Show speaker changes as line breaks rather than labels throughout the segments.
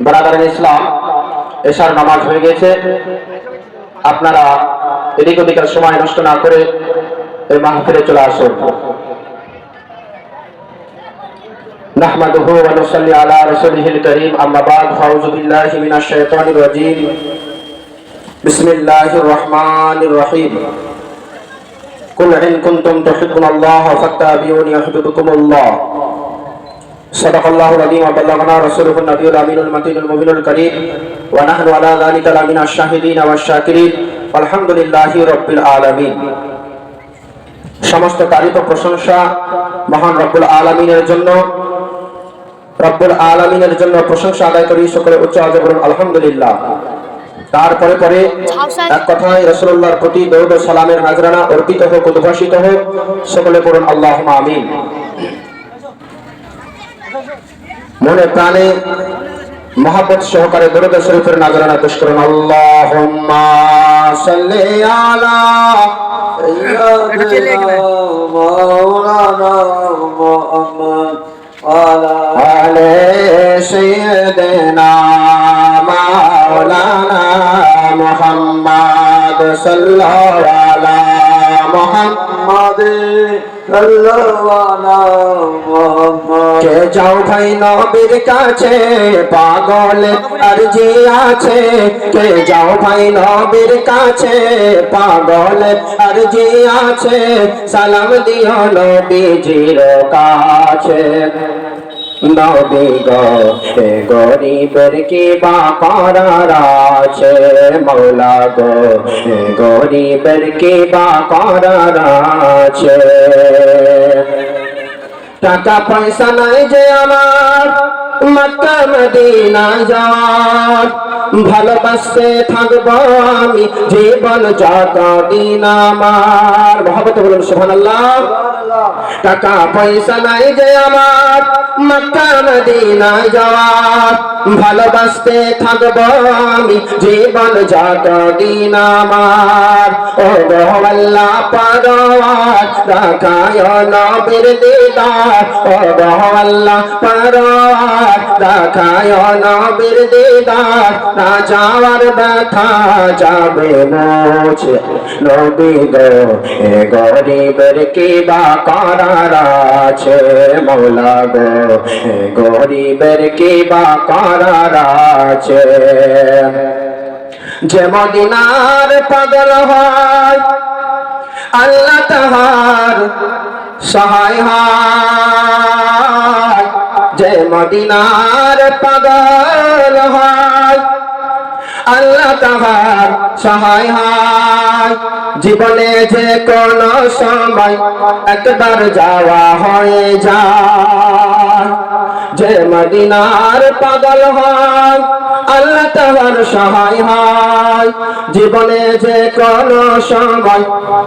বারাদার ইসলাম এশার নামাজ হয়ে গেছে আপনারা এদিক ওদিকের সময় নষ্ট না করে এই মাহফিলে চলে আসুন نحمده ونصلي على رسوله الكريم أما بعد فأعوذ بالله من الشيطان الرجيم بسم الله الرحمن الرحيم قل إن كنتم تحبون الله فاتبعوني يحببكم الله صدق الله العظيم وبلغنا رسوله النبي الامين المتين المبين الكريم ونحن على ذلك لمن الشاهدين والشاكرين والحمد لله رب العالمين সমস্ত তারিফ ও প্রশংসা মহান রব্বুল আলমিনের জন্য রব্বুল আলমিনের জন্য প্রশংসা আদায় করি সকলে উচ্চ আজ বলুন আলহামদুলিল্লাহ তারপরে পরে এক কথায় রসুল্লাহর প্রতি দৌদ ও সালামের নাজরানা অর্পিত হোক উদ্ভাসিত হোক সকলে পড়ুন আল্লাহ আমিন মনে প্রাণে মহাপত সহকারে দরদা শরীফের নাজরানা পেশ করেন। আল্লাহুম্মা সাল্লি আলা মাওলানা কে যাও ভাই নবীর কাছে, পাগল আরজি আছে। কে যাও ভাই নবীর কাছে, পাগল আরজি আছে। সালাম দিও নবীজির কাছে। নবী গো গরিবের কি বা করার আছে মৌলা গো গরিবের কি বা করার আছে। টাকা পয়সা নাই যে আমার মক্কা মদিনা যাওয়ার ভালোবাসতে থাকব আমি জীবন যত দিন আমার। মহাবত বলুন, সুবহানাল্লাহ। টাকা পয়সা নাই যে আমার। মক্কা মদিনা যাওয়ার। ভালোবাসতে থাকব আমি, জীবন যত দিন আমার। ও গো আল্লাহ পারওয়ার রাখায় নবীর দিদার। ও গো আল্লাহ পারওয়ার রাখায় নবীর দিদার। না যাওয়ার ব্যথা যাবে মোছে। নবী গো, এ গরিবের কি বা করার আছে, মৌলা গো গরিবের কি বা করার আছে? যে মদিনার পাগল হয়, আল্লাহ তাহার সহায় হয়। যে মদিনার পাগল হয়, আল্লাহ তাহার সহায় হয়। জীবনে যে কোন সময় একবার যাওয়া হয়ে যায়। যে মদিনার পাগল হয়, আল্লাহ তাহার সহায় হয়। জীবনে যে কোন সময়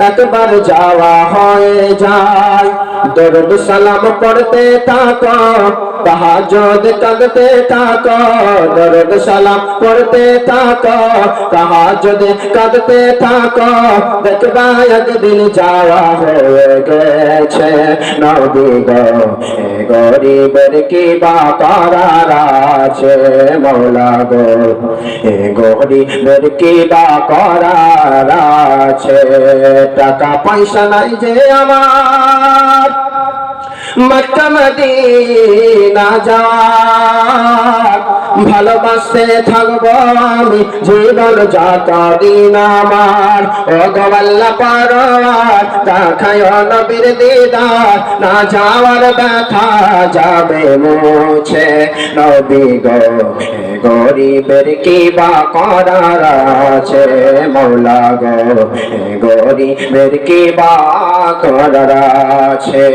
একবার যাওয়া হয়ে যায়। দরুদ সালাম পড়তে থাকো তাহাজ্জুদ কাঁদতে থাকো, দরুদ সালাম পড়তে থাকো তাহাজ্জুদ কাঁদতে থাকো, দেখবা একদিন যাওয়া হয়ে গেছে। নবী গো গরিবের কি বা করার আছে মৌলা গো? এ গরিবের কি বা করার আছে? টাকা পয়সা নাই যে আমার। মদিনা যাওয়ার ভালোবাসতে থাকব আমি জীবন যত দিন আমার। ও গোয়াল্লা পারার দেখায় নবীর দিদার। না যাওয়ার ব্যথা যাবে মুছে। নবী গো গরিবের কি বা করার আছে মৌলা গো গরিবের কি বা আছে?